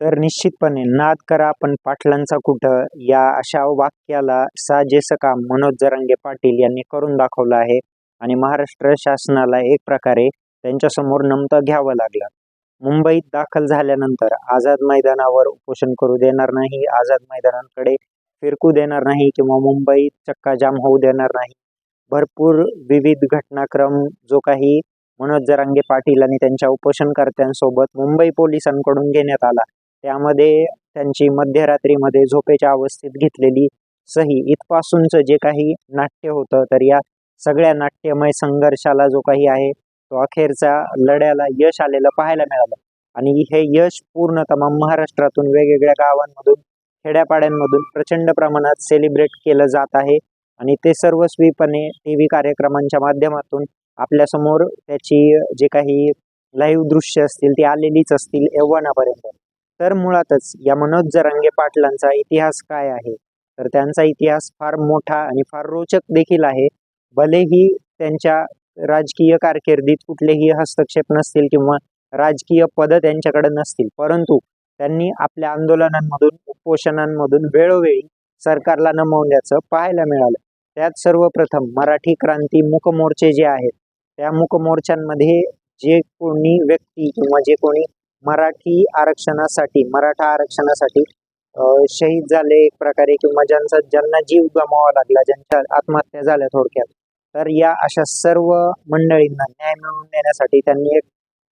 तर निश्चितपणे नाद करा पण पाटलांचा कुठं? या अशा वाक्याला साजेसं काम मनोज जरांगे पाटील यांनी करून दाखवलं आहे आणि महाराष्ट्र शासनाला एक प्रकारे त्यांच्यासमोर नमतं घ्यावं लागलं. मुंबईत दाखल झाल्यानंतर आझाद मैदानावर उपोषण करू देणार नाही आझाद मैदानांकडे फिरकू देणार नाही किंवा मुंबईत चक्काजाम होऊ देणार नाही. भरपूर विविध घटनाक्रम जो काही मनोज जरांगे पाटील आणि त्यांच्या उपोषणकर्त्यांसोबत मुंबई पोलिसांकडून घेण्यात आला. त्यामध्ये त्यांची मध्यरात्रीमध्ये झोपेच्या अवस्थेत घेतलेली सही इथपासूनचं जे काही नाट्य होतं तर या सगळ्या नाट्यमय संघर्षाला जो काही आहे तो अखेरचा लढ्याला यश आलेलं पाहायला मिळालं. आणि हे यश पूर्ण तमाम महाराष्ट्रातून वेगवेगळ्या गावांमधून खेड्यापाड्यांमधून प्रचंड प्रमाणात सेलिब्रेट केलं जात आहे. आणि ते सर्वस्वीपणे टी व्ही कार्यक्रमांच्या माध्यमातून आपल्यासमोर त्याची जे काही लाईव्ह दृश्य असतील ती आलेलीच असतील एव्हानापर्यंत. तर मुळातच या मनोज जरांगे पाटलांचा इतिहास काय आहे? तर त्यांचा इतिहास फार मोठा आणि फार रोचक देखील आहे. भलेही त्यांच्या राजकीय कारकिर्दीत कुठलेही हस्तक्षेप नसतील किंवा राजकीय पद त्यांच्याकडे नसतील परंतु त्यांनी आपल्या आंदोलनांमधून उपोषणांमधून वेळोवेळी सरकारला नमवल्याचं पाहायला मिळालं. त्यात सर्वप्रथम मराठी क्रांती मुकमोर्चे जे आहेत त्या मूकमोर्चांमध्ये जे कोणी व्यक्ती किंवा जे कोणी मराठी आरक्षणासाठी मराठा आरक्षणासाठी शहीद झाले एक प्रकारे किंवा ज्यांचा ज्यांना जीव गमावा लागला ज्यांच्या आत्महत्या झाल्या थोडक्यात तर या अशा सर्व मंडळींना न्याय मिळवून देण्यासाठी त्यांनी एक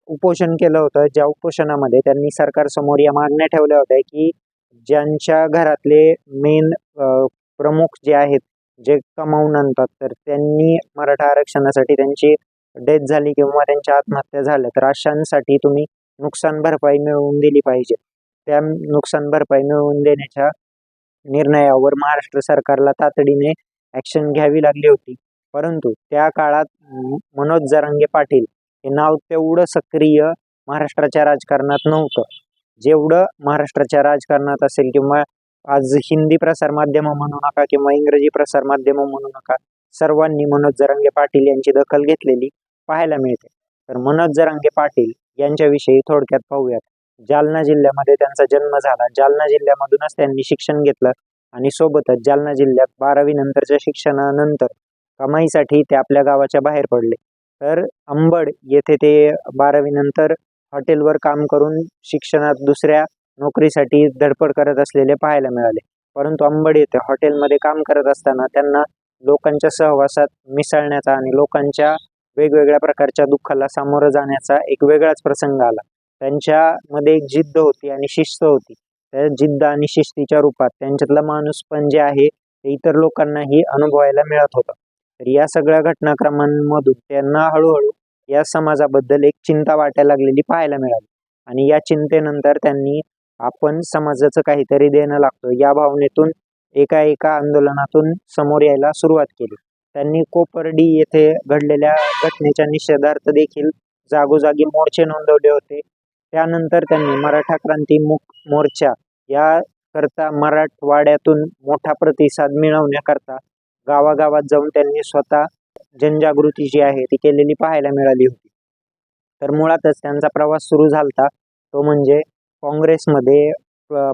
उपोषण केलं होतं. ज्या उपोषणामध्ये त्यांनी सरकारसमोर या मागण्या ठेवल्या होत्या की ज्यांच्या घरातले मेन प्रमुख जे आहेत जे कमावून आणतात तर त्यांनी मराठा आरक्षणासाठी त्यांची डेथ झाली किंवा त्यांच्या आत्महत्या झाल्या. तर अशांसाठी तुम्ही नुकसान भरपाई मिळवून दिली पाहिजे. त्या नुकसान भरपाई मिळवून देण्याच्या निर्णयावर महाराष्ट्र सरकारला तातडीने ॲक्शन घ्यावी लागली होती. परंतु त्या काळात मनोज जरांगे पाटील हे नाव तेवढं सक्रिय महाराष्ट्राच्या राजकारणात नव्हतं. जेवढं महाराष्ट्राच्या राजकारणात असेल किंवा आज हिंदी प्रसारमाध्यम म्हणू नका किंवा इंग्रजी प्रसारमाध्यम म्हणू नका सर्वांनी मनोज जरांगे पाटील यांची दखल घेतलेली पाहायला मिळते. तर मनोज जरांगे पाटील यांच्याविषयी थोडक्यात पाहूयात. जालना जिल्ह्यामध्ये त्यांचा जन्म झाला. जालना जिल्ह्यामधूनच त्यांनी शिक्षण घेतलं आणि सोबतच जालना जिल्ह्यात बारावी नंतरच्या शिक्षणानंतर कमाईसाठी ते आपल्या गावाच्या बाहेर पडले. तर अंबड येथे ते बारावी नंतर हॉटेलवर काम करून शिक्षणात दुसऱ्या नोकरीसाठी धडपड करत असलेले पाहायला मिळाले. परंतु अंबड येथे हॉटेलमध्ये काम करत असताना त्यांना लोकांच्या सहवासात मिसळण्याचा आणि लोकांच्या वेगवेगळ्या प्रकारच्या दुःखाला सामोरं जाण्याचा एक वेगळाच प्रसंग आला. त्यांच्यामध्ये एक जिद्द होती आणि शिस्त होती. त्या जिद्द आणि शिस्तीच्या रूपात त्यांच्यातलं माणूस पण जे आहे ते इतर लोकांनाही अनुभवायला मिळत होतं. तर या सगळ्या घटनाक्रमांमधून त्यांना हळूहळू या समाजाबद्दल एक चिंता वाटायला लागलेली पाहायला मिळाली. आणि या चिंतेनंतर त्यांनी आपण समाजाचं काहीतरी देणं लागतो या भावनेतून एका एका आंदोलनातून समोर यायला सुरुवात केली. त्यांनी कोपर्डी येथे घडलेल्या घटनेच्या निषेधार्थ देखील जागोजागी मोर्चे नोंदवले होते. त्यानंतर त्यांनी मराठा क्रांती मुक मोर्चा या करता मराठवाड्यातून मोठा प्रतिसाद मिळवण्याकरता गावागावात जाऊन त्यांनी स्वतः जनजागृती जी आहे ती केलेली पाहायला मिळाली होती. तर मुळातच त्यांचा प्रवास सुरू झाला तो म्हणजे काँग्रेसमध्ये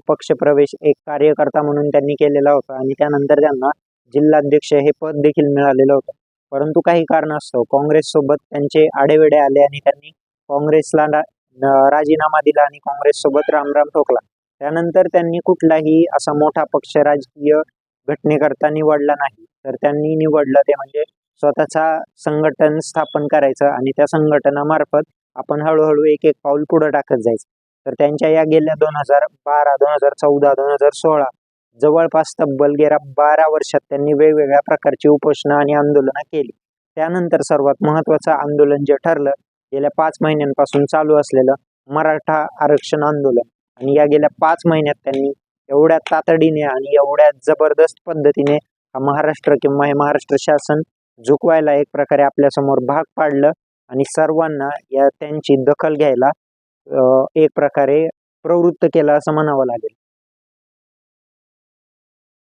पक्षप्रवेश एक कार्यकर्ता म्हणून त्यांनी केलेला होता आणि त्यानंतर त्यांना जिल्हाध्यक्ष हे पद देखील मिळालेलं होतं. परंतु काही कारणास्तव काँग्रेससोबत त्यांचे आडेवेडे आले आणि त्यांनी काँग्रेसला राजीनामा दिला आणि काँग्रेससोबत रामराम ठोकला. त्यानंतर त्यांनी कुठलाही असा मोठा पक्ष राजकीय घटनेकरता निवडला नाही. तर त्यांनी निवडलं ते म्हणजे स्वतःचा संघटन स्थापन करायचं आणि त्या संघटनामार्फत आपण हळूहळू एक एक पाऊल पुढं टाकत जायचं. तर त्यांच्या या गेल्या दोन हजार बारा दोन हजार चौदा दोन हजार सोळा जवळपास तब्बल गेल्या बारा वर्षात त्यांनी वेगवेगळ्या प्रकारची उपोषणं आणि आंदोलनं केली. त्यानंतर सर्वात महत्त्वाचं आंदोलन जे ठरलं गेल्या पाच महिन्यांपासून चालू असलेलं मराठा आरक्षण आंदोलन. आणि या गेल्या पाच महिन्यात त्यांनी एवढ्या तातडीने आणि एवढ्या जबरदस्त पद्धतीने हा महाराष्ट्र किंवा हे महाराष्ट्र शासन झुकवायला एक प्रकारे आपल्यासमोर भाग पाडलं आणि सर्वांना या त्यांची दखल घ्यायला एक प्रकारे प्रवृत्त केलं असं म्हणावं लागेल.